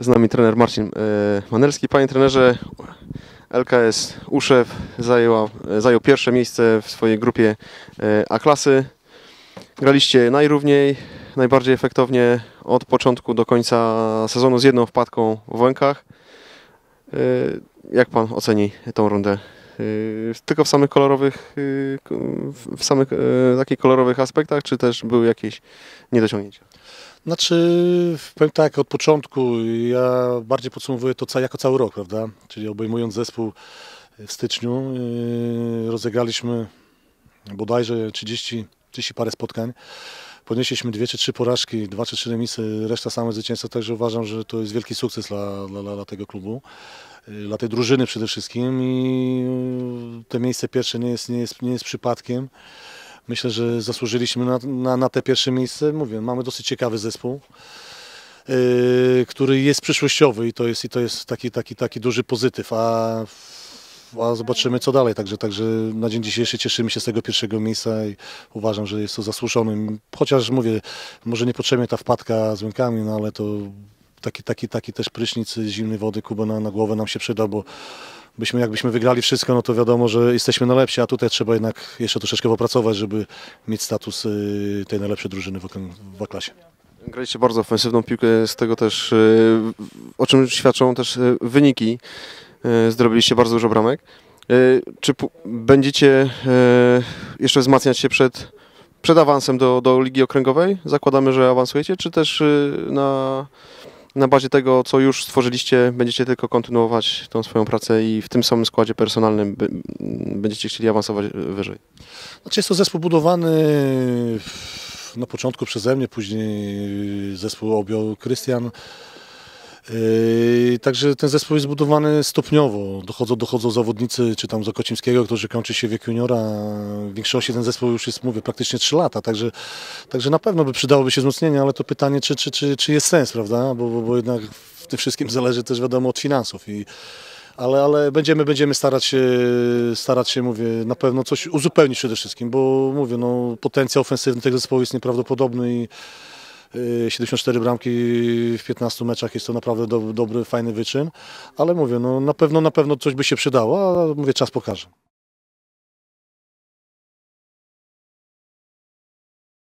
Z nami trener Marcin e, Manelski. Panie trenerze, LKS Uszew zajęła, zajął pierwsze miejsce w swojej grupie e, A-klasy. Graliście najrówniej, najbardziej efektownie od początku do końca sezonu z jedną wpadką w łękach. E, Jak pan oceni tą rundę? E, Tylko w samych kolorowych, e, w samych e, takich kolorowych aspektach, czy też były jakieś niedociągnięcia? Znaczy, powiem tak, od początku ja bardziej podsumowuję to jako cały rok, prawda? Czyli obejmując zespół w styczniu, yy, rozegraliśmy bodajże 30, 30 parę spotkań. Podnieśliśmy dwie czy trzy porażki, dwa czy trzy remisy, reszta same zwycięstwa, także uważam, że to jest wielki sukces dla, dla, dla, dla tego klubu, yy, dla tej drużyny przede wszystkim i yy, to miejsce pierwsze nie jest, nie jest, nie jest przypadkiem. Myślę, że zasłużyliśmy na, na, na te pierwsze miejsce. Mówię, mamy dosyć ciekawy zespół, yy, który jest przyszłościowy i to jest, i to jest taki, taki, taki duży pozytyw, a, a zobaczymy co dalej. Także, także na dzień dzisiejszy cieszymy się z tego pierwszego miejsca i uważam, że jest to zasłużony. Chociaż mówię, może niepotrzebnie ta wpadka z łękami, no ale to taki, taki, taki też prysznic zimnej wody Kuba na, na głowę nam się przyda, bo byśmy, jakbyśmy wygrali wszystko, no to wiadomo, że jesteśmy najlepsi, a tutaj trzeba jednak jeszcze troszeczkę popracować, żeby mieć status y, tej najlepszej drużyny w, okon- w A-klasie. Graliście bardzo ofensywną piłkę, z tego też, e, o czym świadczą też e, wyniki. E, Zdobyliście bardzo dużo bramek. Czy będziecie jeszcze wzmacniać się przed, przed awansem do, do Ligi Okręgowej? Zakładamy, że awansujecie, czy też na, na bazie tego, co już stworzyliście, będziecie tylko kontynuować tą swoją pracę i w tym samym składzie personalnym będziecie chcieli awansować wyżej? Znaczy jest to zespół budowany na początku przeze mnie, później zespół objął Krystian. Yy, Także ten zespół jest budowany stopniowo. Dochodzą, dochodzą zawodnicy, czy tam z Okocimskiego, którzy kończy się wiek juniora. W większości ten zespół już jest, mówię, praktycznie 3 lata, także, także na pewno by przydałoby się wzmocnienie, ale to pytanie, czy, czy, czy, czy jest sens, prawda? Bo, bo, bo jednak w tym wszystkim zależy też wiadomo od finansów. I, ale, ale będziemy, będziemy starać się, starać się, mówię, na pewno coś uzupełnić przede wszystkim, bo mówię, no, potencjał ofensywny tego zespołu jest nieprawdopodobny i 74 bramki w 15 meczach jest to naprawdę do, dobry, fajny wyczyn, ale mówię, no, na pewno, na pewno coś by się przydało, a mówię, czas pokaże.